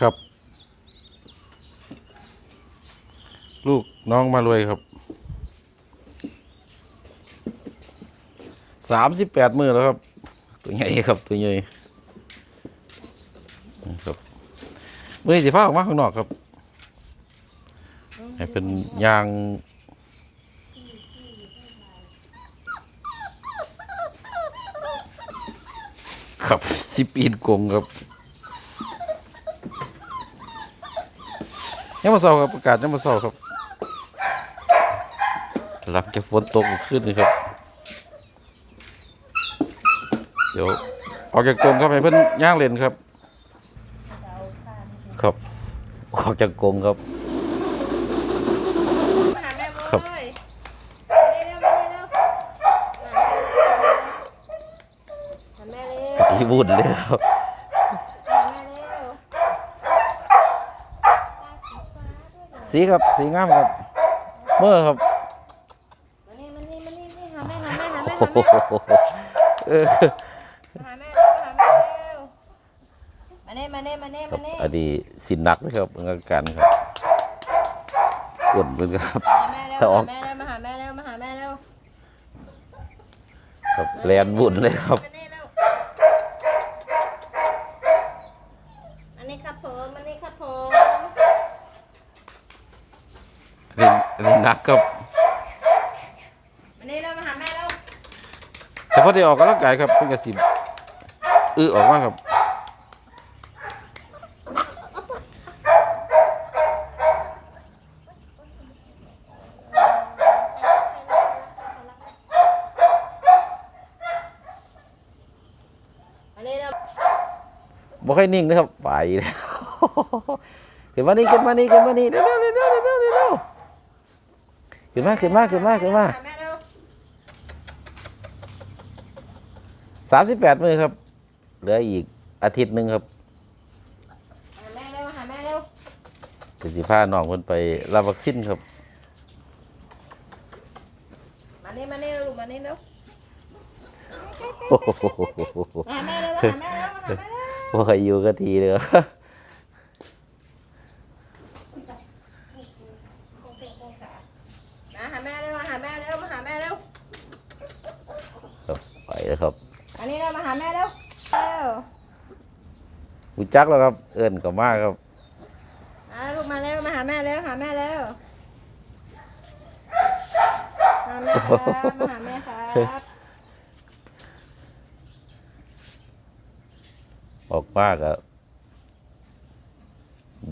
ครับ ลูกน้องมารวยครับสามสิบแปดมือแล้วครับ ตัวใหญ่ครับตัวใหญ่ครับมือนี้สิพาออกมาข้างนอกครับ ให้เป็นยางครับสิปีนกงครับ ยังมาเศร้าครับประกาศยังมาเศร้าครับหลังจากฝนตกขึ้นนี่ครับ เดี๋ยวออกจากกรงครับให้เพิ่นย่างเล่นครับ ครับออกจากกรงครับมาหาแม่ครับเว้ยมานี่เร็วมานี่เร็วหาแม่เร็วไก่บุญเลยครับ หาแม่เร็ว สีครับสีงามครับเมื่อครับมานี่มานี่มานี่นี่หาแม่หาแม่หาแม่โอ้หาแม่โหเออหาแม่เร็วหาแม่เร็วมานี่มานี่มานี่ครัมาบนี่อันนี้สินนักนะครับเป็นอาการครับกดเป็นครับหาแม่เร็วถ้าออกหาแม่เร็วมาหาแม่เร็วมาหาแม่เร็วครับแลนบุญเลยครับมานี่เร็วอันนี้ครับผมอันนี้ครับผม เล่น เล่นนักครับมานี่เร็วมาหาแม่เร็วแต่พอได้ออกกำลังกายครับเพิ่งกระสิบอื้อออกมาครับมานี่เร็วบ่ค่อยนิ่งนะครับไปแล้วขึ้นมานี่ขึ้นมานี่ขึ้นมานี่เร็วเร็วเร็วเร็วเร็วเร็วเร็ว ขึ้นมาขึ้นมาขึ้นมาขึ้นมาหแม่เร็วสามสิบแปดมือครับ เหลืออีกอาทิตย์หนึ่งครับหาแม่เร็วหาแม่เร็วสิสิพาน้องเพิ่นไปรับวัคซีนครับมานี่มานี่เร็วลูกมานี่เร็วโอ้โหมาหาแม่เร็วมาหาแม่เร็วมาหาแม่เร็วบ่ค่อยอยู่กับทีเลยครับ มาหาแม่เร็วมาหาแม่เร็วมาหาแม่เร็ว ครับไปแล้วครับ อันนี้เรามาหาแม่เร็วเร็ว รู้ จักแล้วครับ เอิ้นก็มาครับอ่าลูกมาเร็วมาหาแม่เร็วหาแม่เร็วมาแม่ครับมาหาแม่ครับออกมาก็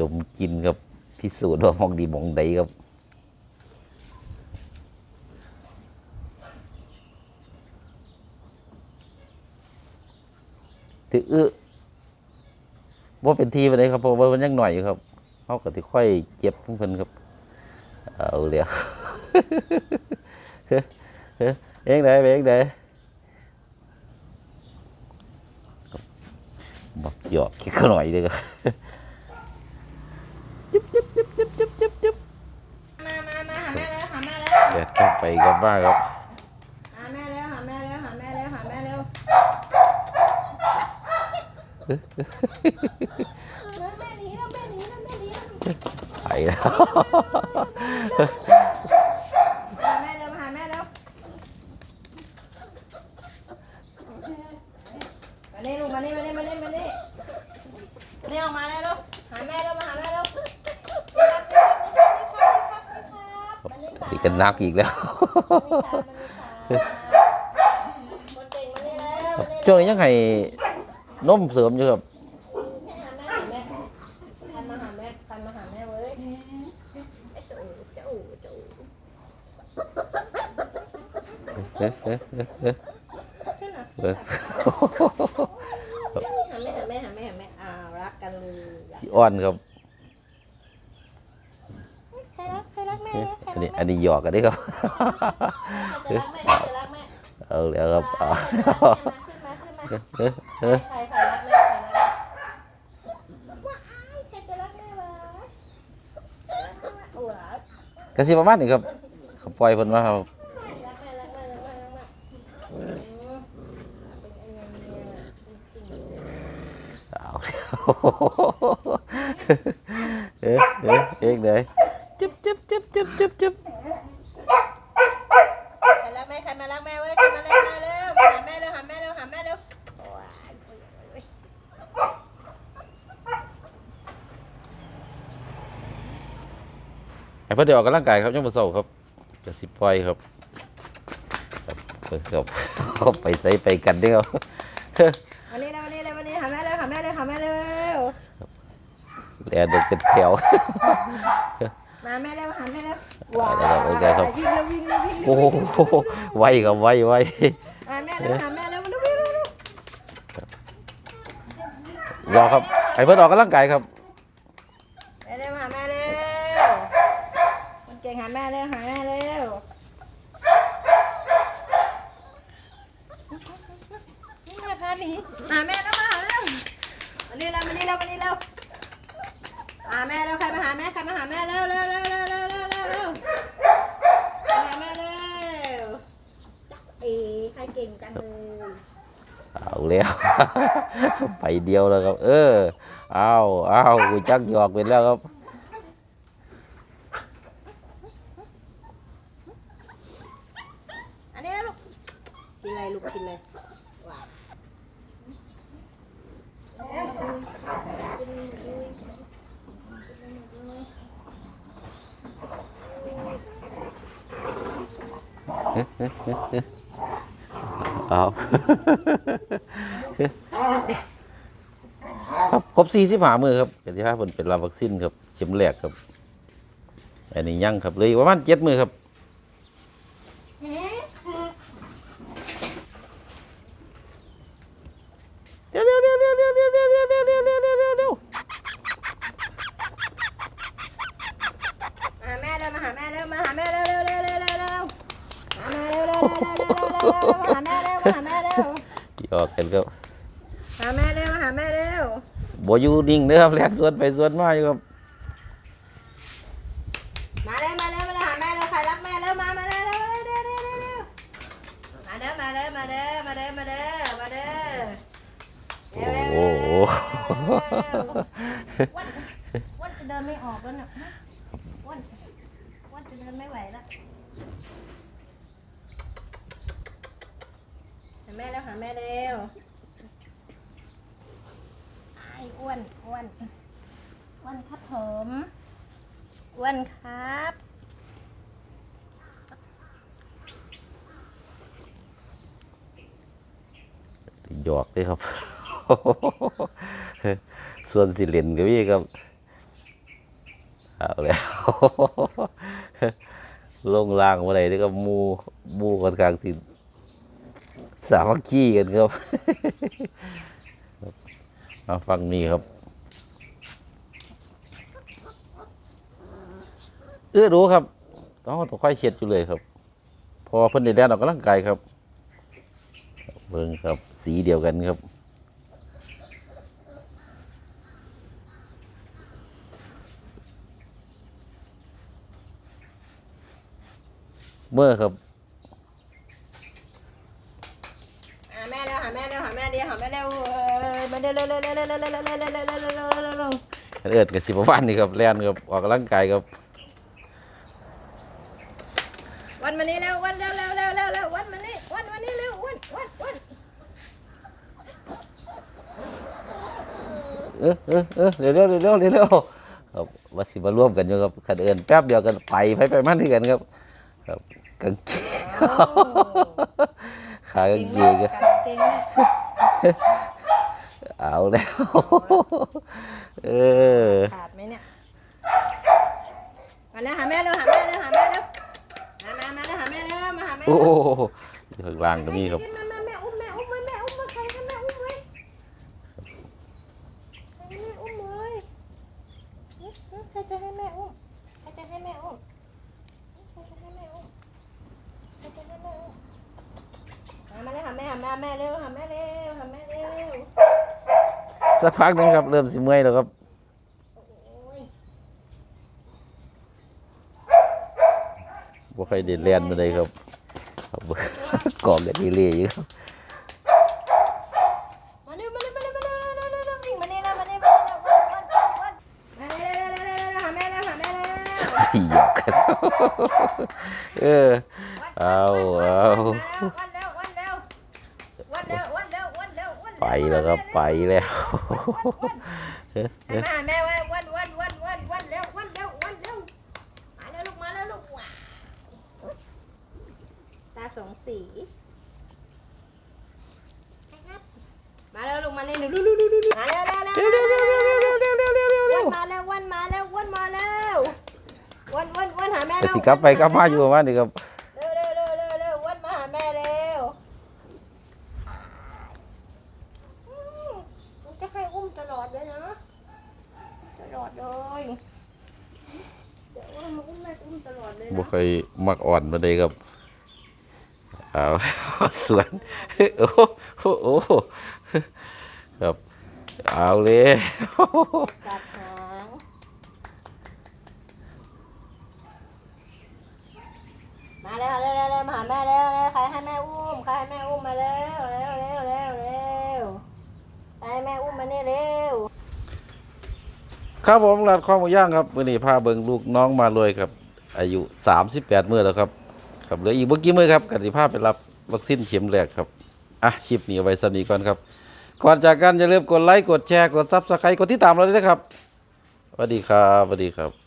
ดมกินครับพิสูจน์ว่าหมองดีหมองใดครับถืออื้อ ว่าเป็นทีไปเลยครับเพราะว่ามันยังหน่อยอยู่ครับเขาก็ที่ค่อยเจ็บของเพิ่นครับ เอาเลยเฮ้ยเฮ้ยเองไหนเองไหนบักหยอกแค่หน่อยเลยครับจุ๊บจุ๊บจุ๊บจุ๊บจุ๊บจุ๊บมามามาหาแม่เร็วหาแม่เร็วเด็ดกลับไปกลับบ้านครับ ไปแล้วหาแม่เร็วมาหาแม่เร็วมานี่ลูกมานี่มานี่มานี่มานี่นี่ออกมาเลยลูกหาแม่เร็วมาหาแม่เร็วอีกกันนักอีกแล้วช่วงนี้ยังให้ นมเสริมอยู่ครับหาแม่หาแม่คันมาหาแม่คันมาหาแม่เว้ยไอ้ตู่เจ้าเจ้าเฮ้ยเฮ้ยเฮ้ยเฮ้ยขึ้นอะเฮ้ยหาแม่หาแม่หาแม่หาแม่อ่ารักกันเลยขี้อ้อนครับใครรักใครรักแม่ใครอันรันี้กอันนี้หยอกกันได้ครับแม่ใครจะรักแม่ใครจะรักแม่เอาแล้วครับเอาขึ้นมาขึ้นมาเฮ้ยเฮ้ย ก็สิประมาณนี้ครับเขาปล่อยเพิ่าครับเอาเอ๊ะเอ๊ะเอ๊ะเลยจิ๊บจิ๊บจิ๊บจิ๊บจิ๊บจิ๊บ ให้เพื่อนเดี๋ยวออกกำลังกายครับช่วงมื้อเช้าครับจะสิปล่อยครับครับเออครับเขาไปใส่ไปกันเด้อครับวันนี้นะวันนี้เลยวันนี้หาแม่เร็วหาแม่เร็วหาแม่เร็วแลเดินเป็นแถวมาแม่เร็วหาแม่เร็วว้าเอาเอาเอาครับวิ่งเร็ววิ่งเร็ววิ่งเร็วโอ้โหไวครับไวไวหาแม่เร็วหาแม่เร็วมาเร็ววิ่งเร็วเร็วรอครับให้เพื่อนออกกำลังกายครับแม่เร็วหาแม่เร็วคนเก่ งหาแม่เร็วหาแม่เร็วนี่แม่พาหนีหาแม่แล้วมาหาเร็ววันนี้เร็ววันนี้เร็ววันนี้เร็วหาแม่เร็วใครมาหาแม่ใครมาหาแม่เร็วเร็วเร็วเร็วเร็วเร็วเร็วเร็วมาหาแม่เร็วเอ๋ใครเก่งจังเลยเอาแล้ว ไปเดียวแล้วครับ เออ เอาเอากูจักหยอกเป็นแล้วครับ อันนี้นะลูกกินอะไรลูกกินอะไรว้าว เอาครับครบสี่สิบหามือครับเป็นที่ห้าผลเป็นรับวัคซีนครับ เข็มแรกครับ อันนี้ยั่งครับเลยประมาณเจ็ดมือครับ บ่อยู่นิ่งนะครับแลกส่วนไปส่วนมาอยู่ครับมาเร็วมาเร็วมาเร็วหาแม่เร็วใครรักแม่เร็วมามาเร็วเร็วเร็วเร็วเร็วเร็วเร็วมาเด้อมาเด้อมาเด้อมาเด้อมาเด้อมาเด้อเร็วเร็วโอ้เร็วโหวันวันจะเดินไม่ออกแล้วเนี่ยวันวันจะเดินไม่ไหวแล้วหาแม่เร็วหาแม่เร็วไอ้อ้วนอ้วนอ้วนครับผมอ้วนครับหยอกด้วยครับ ส่วนสิเลนก็มีครับเอาแล้วลงล่างมาไหนนี่ก็มูมูกันกลางสิสามัคคีกันครับ มาฟังนี่ครับเอื้อรู้ครับต้องต้องค่อยเช็ดอยู่เลยครับ พอเพิ่นได้แล่นออกกำลังกายครับเบิ่งครับสีเดียวกันครับเมื่อครับ หาแม่เร็วหาแม่เร็วหาแม่เดียวหาแม่เร็วเออมาเร็วเร็วเร็วเร็วเร็วเร็วเร็วเร็วเร็วเร็วเร็วเร็วเร็วเร็วเร็วเอิดกับสิบประมาณนี่ครับแล่นครับออกกำลังกายครับวันมานี้เร็ววันเร็วเร็วเร็วเร็วเร็ววันมานี้วันวันนี้เร็ววันวันวันเออเออเออเร็วเร็วเร็วเร็วเร็วเร็วครับว่าสิมาร่วมกันอยู่ครับขันเอินแป๊บเดียวกันไปไปไปมันที่กันครับ ครับกางเกง ขากางเกงครับเก่งมากเอาแล้ว เออ ขาดไหมเนี่ยมาเร็วหาแม่เร็วหาแม่เร็วหาแม่เร็วมามามาเร็วหาแม่เร็วมาหาแม่โอ้โหอยู่ข้างล่างก็มีครับ ม่แม่เร็วหาแม่เร็วหาแม่เร็วสักพักหนึงครับ เริ่มสิเมื่อยแล้วครับ บ่ครเด็ด้แล่นมาเลยครับครับกรอบกันเลียๆอยู่ครับ มาเร็วมาเร็วมาเร็วมาเร็มาเร็มาเร็ววิ่งมานี่นะมานี่มานี่นะวันวันวันวันมาเร็วเร็วเร็วเร็วเร็วหาแม่เร็วหาแม่เร็วหยอกกัน เออ วันวันวันวันเอาเอา มาแล้ววันแล้ แล้วครับไปแล้วมาแม่ว่าวันวันวันวันวันเร็ววันเร็ววันเร็วมาแล้วลูกมาแล้วลูกว้าตาสองสีมาแล้วลูกมาเลยดูดูดูดูดูมาแล้วแล้วแล้ววันมาแล้ววันมาแล้ววันมาแล้ววันวันวันหาแม่แต่แล้วสิกลับไปกลับมาอยู่ประมาณนี้ครับ เร็วเร็วเร็วเร็วเร็ววันมาหาแม่เร็วอืมมันจะให้อุ้มตลอดเลยนะ ตลอดเลยเดี๋ยวว่ามาอุ้มแม่อุ้มตล อยมักอ่อนมาเลยครับเอาสวนโอ้โหโอ้ครับเอาเลยกัดหางมาแล้วเร็วเร็วมาหาแม่เร็วเร็วใครให้แม่อุ้มใครให้แม่อุ้มมาเร็วเร็วเร็วเร็วเร็วใครให้แม่อุ้มมานี่เร็วครับผมร้านข้าวหมูย่างครับมื้อนี้พาเบิงลูกน้องมารวยครับ อายุ 38 มื้อแล้วครับครับเหลืออีกบ่กี่มื้อครับกันสิพาไปรับวัคซีนเข็มแรกครับอะคลิปนี้ไว้สนีก่อนครับ ก่อนจากกันอย่าลืมกดไลค์กดแชร์กด Subscribe กดติดตามเราด้วยนะครับสวัสดีครับสวัสดีครับ